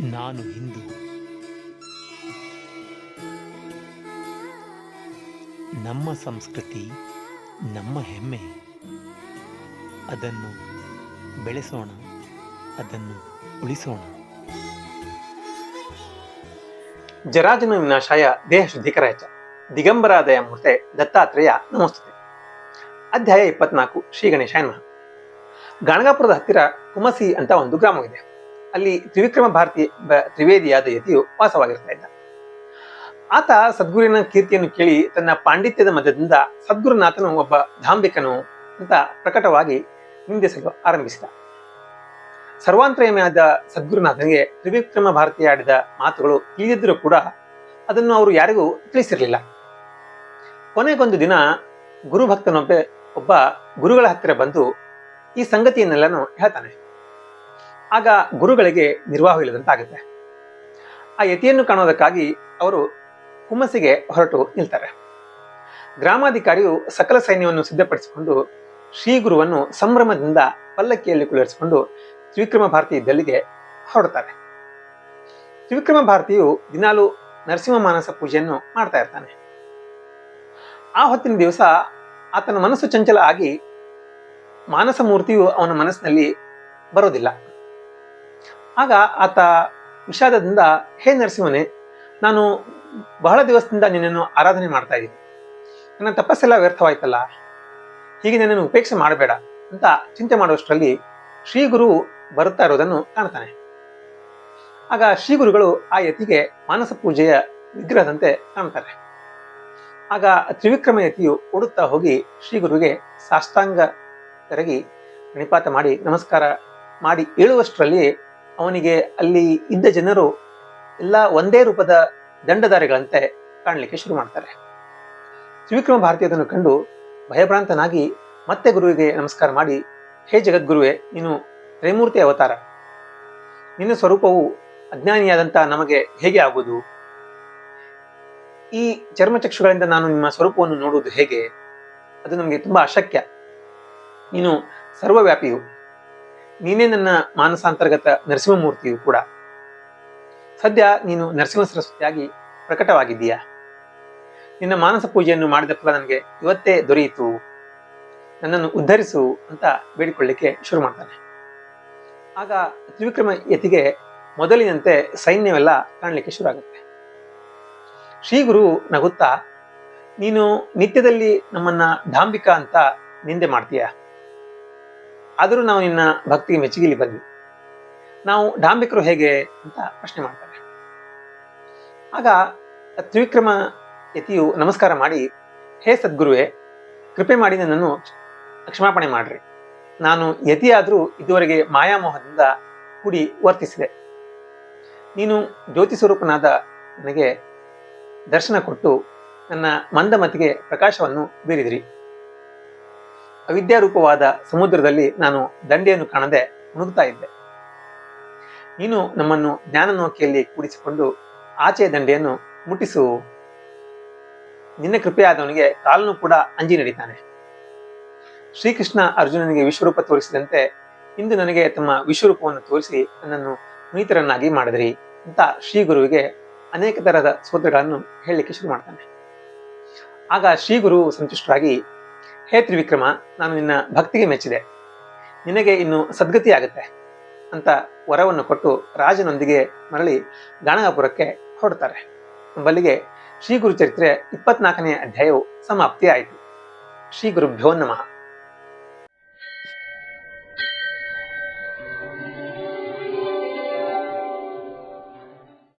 ನಾನು ಹಿಂದೂ. ನಮ್ಮ ಸಂಸ್ಕೃತಿ, ನಮ್ಮ ಹೆಮ್ಮೆ. ಅದನ್ನು ಬೆಳೆಸೋಣ, ಅದನ್ನು ಉಳಿಸೋಣ. ಜರಾಜನ ವಿನಾಶಾಯ ದೇಹ ಶುದ್ಧೀಕರಾಯ ದಿಗಂಬರಾದಯ ಮೂರ್ತೆ ದತ್ತಾತ್ರೇಯ ನಮಸ್ತೆ ಅಧ್ಯಾಯ ಇಪ್ಪತ್ನಾಲ್ಕು ಶ್ರೀ ಗಣೇಶ ಗಾಣಗಾಪುರದ ಹತ್ತಿರ ಕುಮಸಿ ಅಂತ ಒಂದು ಗ್ರಾಮವಿದೆ. ಅಲ್ಲಿ ತ್ರಿವಿಕ್ರಮ ಭಾರತಿ ತ್ರಿವೇದಿಯಾದ ಯತಿಯು ವಾಸವಾಗಿರ್ತಾ ಇದ್ದ. ಆತ ಸದ್ಗುರುವಿನ ಕೀರ್ತಿಯನ್ನು ಕೇಳಿ ತನ್ನ ಪಾಂಡಿತ್ಯದ ಮಧ್ಯದಿಂದ ಸದ್ಗುರುನಾಥನು ಒಬ್ಬ ಧಾಂಬಿಕನು ಅಂತ ಪ್ರಕಟವಾಗಿ ನಿಂದಿಸಲು ಆರಂಭಿಸಿದ. ಸರ್ವಾಂತರಯಮೆಯಾದ ಸದ್ಗುರುನಾಥನಿಗೆ ತ್ರಿವಿಕ್ರಮ ಭಾರತಿ ಆಡಿದ ಮಾತುಗಳು ತಿಳಿದಿದ್ದರೂ ಕೂಡ ಅದನ್ನು ಅವರು ಯಾರಿಗೂ ತಿಳಿಸಿರಲಿಲ್ಲ. ಕೊನೆಗೊಂದು ದಿನ ಗುರುಭಕ್ತನೊಬ್ಬ, ಒಬ್ಬ ಗುರುಗಳ ಹತ್ತಿರ ಬಂದು ಈ ಸಂಗತಿಯನ್ನೆಲ್ಲನೂ ಹೇಳ್ತಾನೆ. ಆಗ ಗುರುಗಳಿಗೆ ನಿರ್ವಾಹವಿಲ್ಲದಂತಾಗುತ್ತೆ ಆ ಯತಿಯನ್ನು ಕಾಣೋದಕ್ಕಾಗಿ ಅವರು ಹುಮ್ಮಸಿಗೆ ಹೊರಟು ನಿಲ್ತಾರೆ. ಗ್ರಾಮಾಧಿಕಾರಿಯು ಸಕಲ ಸೈನ್ಯವನ್ನು ಸಿದ್ಧಪಡಿಸಿಕೊಂಡು ಶ್ರೀ ಗುರುವನ್ನು ಸಂಭ್ರಮದಿಂದ ಪಲ್ಲಕ್ಕಿಯಲ್ಲಿ ಕುಳ್ಳಿರಿಸಿಕೊಂಡು ತ್ರಿವಿಕ್ರಮ ಭಾರತಿ ದಲ್ಲಿಗೆ ಹೊರಡ್ತಾರೆ. ತ್ರಿವಿಕ್ರಮ ಭಾರತಿಯು ದಿನಾಲು ನರಸಿಂಹ ಮಾನಸ ಪೂಜೆಯನ್ನು ಮಾಡ್ತಾ ಇರ್ತಾನೆ. ಆ ಹೊತ್ತಿನ ದಿವಸ ಆತನ ಮನಸ್ಸು ಚಂಚಲ ಆಗಿ ಮಾನಸ ಮೂರ್ತಿಯು ಅವನ ಮನಸ್ಸಿನಲ್ಲಿ ಬರೋದಿಲ್ಲ. ಆಗ ಆತ ವಿಷಾದದಿಂದ, ಹೇ ನರಸಿಂಹನೆ, ನಾನು ಬಹಳ ದಿವಸದಿಂದ ನಿನ್ನನ್ನು ಆರಾಧನೆ ಮಾಡ್ತಾ ಇದ್ದೀನಿ. ನನ್ನ ತಪಸ್ಸೆಲ್ಲ ವ್ಯರ್ಥವಾಯ್ತಲ್ಲ. ಹೀಗೆ ನನ್ನನ್ನು ಉಪೇಕ್ಷೆ ಮಾಡಬೇಡ ಅಂತ ಚಿಂತೆ ಮಾಡುವಷ್ಟರಲ್ಲಿ ಶ್ರೀ ಗುರು ಬರುತ್ತಾ ಇರೋದನ್ನು ಕಾಣ್ತಾನೆ. ಆಗ ಶ್ರೀ ಗುರುಗಳು ಆ ಯತಿಗೆ ಮಾನಸ ಪೂಜೆಯ ವಿಗ್ರಹದಂತೆ ಕಾಣ್ತಾರೆ. ಆಗ ತ್ರಿವಿಕ್ರಮ ಯತಿಯು ಓಡುತ್ತಾ ಹೋಗಿ ಶ್ರೀ ಗುರುವಿಗೆ ಸಾಷ್ಟಾಂಗ ಕರಗಿ ಪ್ರಣಿಪಾತ ಮಾಡಿ ನಮಸ್ಕಾರ ಮಾಡಿ ಏಳುವಷ್ಟರಲ್ಲಿ ಅವನಿಗೆ ಅಲ್ಲಿ ಇದ್ದ ಜನರು ಎಲ್ಲ ಒಂದೇ ರೂಪದ ದಂಡಧಾರಿಗಳಂತೆ ಕಾಣಲಿಕ್ಕೆ ಶುರು ಮಾಡ್ತಾರೆ. ತ್ರಿವಿಕ್ರಮ ಭಾರತಿ ಅದನ್ನು ಕಂಡು ಭಯಭ್ರಾಂತನಾಗಿ ಮತ್ತೆ ಗುರುವಿಗೆ ನಮಸ್ಕಾರ ಮಾಡಿ, ಹೇ ಜಗದ್ಗುರುವೆ, ನೀನು ತ್ರೈಮೂರ್ತಿ ಅವತಾರ. ನಿನ್ನ ಸ್ವರೂಪವು ಅಜ್ಞಾನಿಯಾದಂಥ ನಮಗೆ ಹೇಗೆ ಆಗುವುದು? ಈ ಚರ್ಮಚಕ್ಷುಗಳಿಂದ ನಾನು ನಿಮ್ಮ ಸ್ವರೂಪವನ್ನು ನೋಡುವುದು ಹೇಗೆ? ಅದು ನಮಗೆ ತುಂಬಾ ಅಶಕ್ಯ. ನೀನು ಸರ್ವವ್ಯಾಪಿಯು. ನೀನೇ ನನ್ನ ಮಾನಸಾಂತರ್ಗತ ನರಸಿಂಹಮೂರ್ತಿಯು ಕೂಡ. ಸದ್ಯ ನೀನು ನರಸಿಂಹ ಸರಸ್ವತಿಯಾಗಿ ಪ್ರಕಟವಾಗಿದ್ದೀಯಾ? ನಿನ್ನ ಮಾನಸ ಪೂಜೆಯನ್ನು ಮಾಡಿದ ಫಲ ನನಗೆ ಇವತ್ತೇ ದೊರೆಯಿತು. ನನ್ನನ್ನು ಉದ್ಧರಿಸು ಅಂತ ಬೇಡಿಕೊಳ್ಳಿಕ್ಕೆ ಶುರು ಮಾಡ್ತಾನೆ. ಆಗ ತ್ರಿವಿಕ್ರಮ ಯತಿಗೆ ಮೊದಲಿನಂತೆ ಸೈನ್ಯವೆಲ್ಲ ಕಾಣಲಿಕ್ಕೆ ಶುರು ಆಗುತ್ತೆ ಶ್ರೀ ಗುರು ನಗುತ್ತಾ, ನೀನು ನಿತ್ಯದಲ್ಲಿ ನಮ್ಮನ್ನ ಡಾಂಬಿಕ ಅಂತ ನಿಂದೆ ಮಾಡ್ತೀಯ? ಆದರೂ ನಾವು ನಿನ್ನ ಭಕ್ತಿಗೆ ಮೆಚ್ಚುಗಿಲಿ ಬಂದ್ವಿ ನಾವು ಡಾಂಬಿಕರು ಹೇಗೆ ಅಂತ ಪ್ರಶ್ನೆ ಮಾಡ್ತಾರೆ ಆಗ ತ್ರಿವಿಕ್ರಮ ಯತಿಯು ನಮಸ್ಕಾರ ಮಾಡಿ, ಹೇ ಸದ್ಗುರುವೆ, ಕೃಪೆ ಮಾಡಿ ನನ್ನನ್ನು ಕ್ಷಮಾಪಣೆ ಮಾಡ್ರಿ. ನಾನು ಯತಿಯಾದರೂ ಇದುವರೆಗೆ ಮಾಯಾಮೋಹದಿಂದ ಕೂಡಿ ವರ್ತಿಸಿದೆ. ನೀನು ಜ್ಯೋತಿ ಸ್ವರೂಪನಾದ ನನಗೆ ದರ್ಶನ ಕೊಟ್ಟು ನನ್ನ ಮಂದಮತಿಗೆ ಪ್ರಕಾಶವನ್ನು ಬೀರಿದಿರಿ. ಅವಿದ್ಯಾರೂಪವಾದ ಸಮುದ್ರದಲ್ಲಿ ನಾನು ದಂಡೆಯನ್ನು ಕಾಣದೆ ಮುಳುಗ್ತಾ ಇದ್ದೆ. ನೀನು ನಮ್ಮನ್ನು ಜ್ಞಾನ ನೌಕೆಯಲ್ಲಿ ಕೂಡಿಸಿಕೊಂಡು ಆಚೆಯ ದಂಡೆಯನ್ನು ಮುಟ್ಟಿಸು. ನಿನ್ನ ಕೃಪೆಯಾದವನಿಗೆ ಕಾಲನು ಕೂಡ ಅಂಜಿ ನಡೀತಾನೆ ಶ್ರೀಕೃಷ್ಣ ಅರ್ಜುನನಿಗೆ ವಿಶ್ವರೂಪ ತೋರಿಸಿದಂತೆ ಇಂದು ನನಗೆ ತಮ್ಮ ವಿಶ್ವರೂಪವನ್ನು ತೋರಿಸಿ ನನ್ನನ್ನು ಪುನೀತರನ್ನಾಗಿ ಮಾಡಿದ್ರಿ ಅಂತ ಶ್ರೀ ಗುರುವಿಗೆ ಅನೇಕ ತರಹದ ಸೂತ್ರಗಳನ್ನು ಹೇಳಲಿಕ್ಕೆ ಶುರು ಮಾಡ್ತಾನೆ. ಆಗ ಶ್ರೀ ಗುರು ಸಂತುಷ್ಟರಾಗಿ ಹೇ ತ್ರಿವಿಕ್ರಮ, ನಾನು ನಿನ್ನ ಭಕ್ತಿಗೆ ಮೆಚ್ಚಿದೆ. ನಿನಗೆ ಇನ್ನು ಸದ್ಗತಿ ಆಗುತ್ತೆ ಅಂತ ವರವನ್ನು ಕೊಟ್ಟು ರಾಜನೊಂದಿಗೆ ಮರಳಿ ಗಾಣಗಾಪುರಕ್ಕೆ ಹೊರಡ್ತಾರೆ. ಬಲ್ಲಿಗೆ ಶ್ರೀ ಗುರು ಚರಿತ್ರೆ ಇಪ್ಪತ್ನಾಲ್ಕನೇ ಅಧ್ಯಾಯವು ಸಮಾಪ್ತಿ ಆಯಿತು ಶ್ರೀ ಗುರುಭ್ಯೋ ನಮಃ.